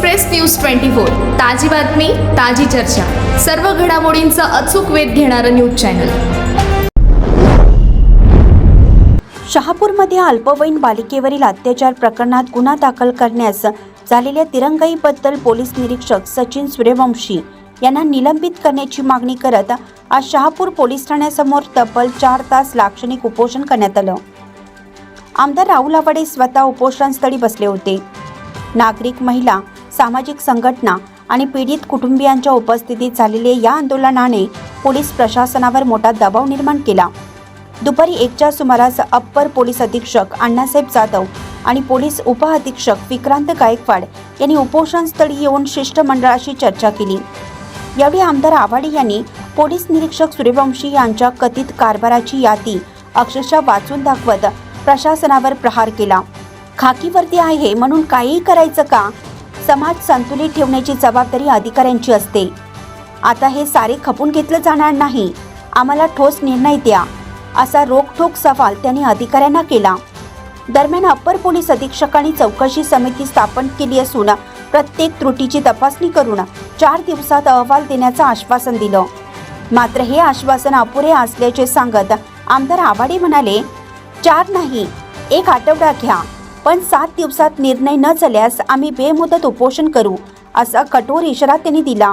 Express news twenty four. ताजी बातमी ताजी चर्चा. सर्व घडामोडींचा अचूक वेध घेणारं न्यूज चॅनल. शहापूरमध्ये अल्पवयीन बालिकेवरील अत्याचार प्रकरणात गुन्हा दाखल करण्यास झालेल्या तिरंगाईबद्दल पोलीस निरीक्षक सचिन सूर्यवंशी यांना निलंबित करण्याची मागणी करत आज शहापूर पोलीस ठाण्यासमोर तब्बल चार तास लाक्षणिक उपोषण करण्यात आलं. आमदार राहुल आवाडे स्वतः उपोषणस्थळी बसले होते. नागरिक महिला सामाजिक संघटना आणि पीडित कुटुंबियांच्या उपस्थितीत झालेले या आंदोलनाने पोलीस प्रशासनावर मोठा दबाव निर्माण केला. दुपारी एकच्या सुमारास अप्पर पोलीस अधीक्षक अण्णासाहेब जाधव आणि पोलीस उपअधीक्षक विक्रांत गायकवाड यांनी उपोषणस्थळी येऊन शिष्टमंडळाशी चर्चा केली. यावेळी आमदार आव्हाडे यांनी पोलीस निरीक्षक सूर्यवंशी यांच्या कथित कारभाराची यादी अक्षरशः वाचून दाखवत प्रशासनावर प्रहार केला. खाकीवरती आहे म्हणून काहीही करायचं का? समाज संतुलित ठेवण्याची जबाबदारी अधिकाऱ्यांची असते. आता हे सारे खपून घेतलं जाणार नाही. आम्हाला ठोस निर्णय द्या असा रोखठोक सवाल त्यांनी अधिकाऱ्यांना केला. दरम्यान अप्पर पोलीस अधीक्षकांनी चौकशी समिती स्थापन केली असून प्रत्येक त्रुटीची तपासणी करून चार दिवसात अहवाल देण्याचं आश्वासन दिलं. मात्र हे आश्वासन अपुरे असल्याचे सांगत आमदार आवाडे म्हणाले चार नाही एक आठवडा घ्या. पण सात दिवसात निर्णय न झाल्यास आम्ही बेमुदत उपोषण करू असा कठोर इशारा त्यांनी दिला.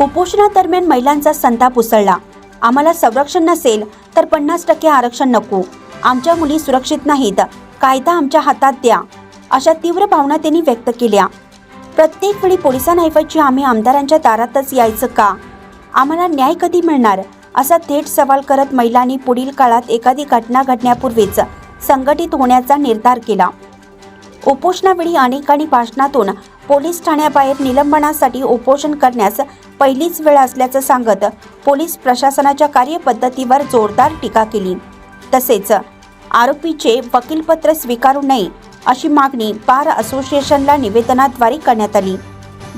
उपोषणादरम्यान महिलांचा संताप उसळला. आम्हाला संरक्षण नसेल तर पन्नास टक्के आरक्षण नको. आमच्या मुली सुरक्षित नाहीत. कायदा आमच्या हातात द्या अशा तीव्र भावना त्यांनी व्यक्त केल्या. प्रत्येक वेळी पोलिसांऐवजी आम्ही आमदारांच्या दारातच यायचं का? आम्हाला न्याय कधी मिळणार? असा थेट सवाल करत महिलांनी पुढील काळात एखादी घटना घडण्यापूर्वीच संघटित होण्याचा निर्धार केला. उपोषणावेळी अनेकांनी भाषणातून पोलीस ठाण्याबाहेर निलंबनासाठी उपोषण करण्यास पहिलीच वेळ असल्याचं सांगत पोलीस प्रशासनाच्या कार्यपद्धतीवर जोरदार टीका केली. तसेच आरोपीचे वकीलपत्र स्वीकारू नये अशी मागणी बार असोसिएशनला निवेदनाद्वारे करण्यात आली.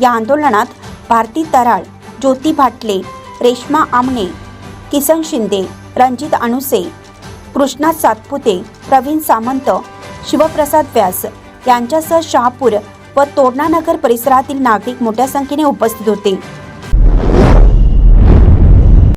या आंदोलनात भारती तराळ ज्योती भाटले रेश्मा आमणे किसन शिंदे रणजित अणुसे कृष्णा सातपुते प्रवीण सामंत शिवप्रसाद व्यास यांच्यासह शहापूर व तोरणानगर परिसरातील नागरिक मोठ्या संख्येने उपस्थित होते.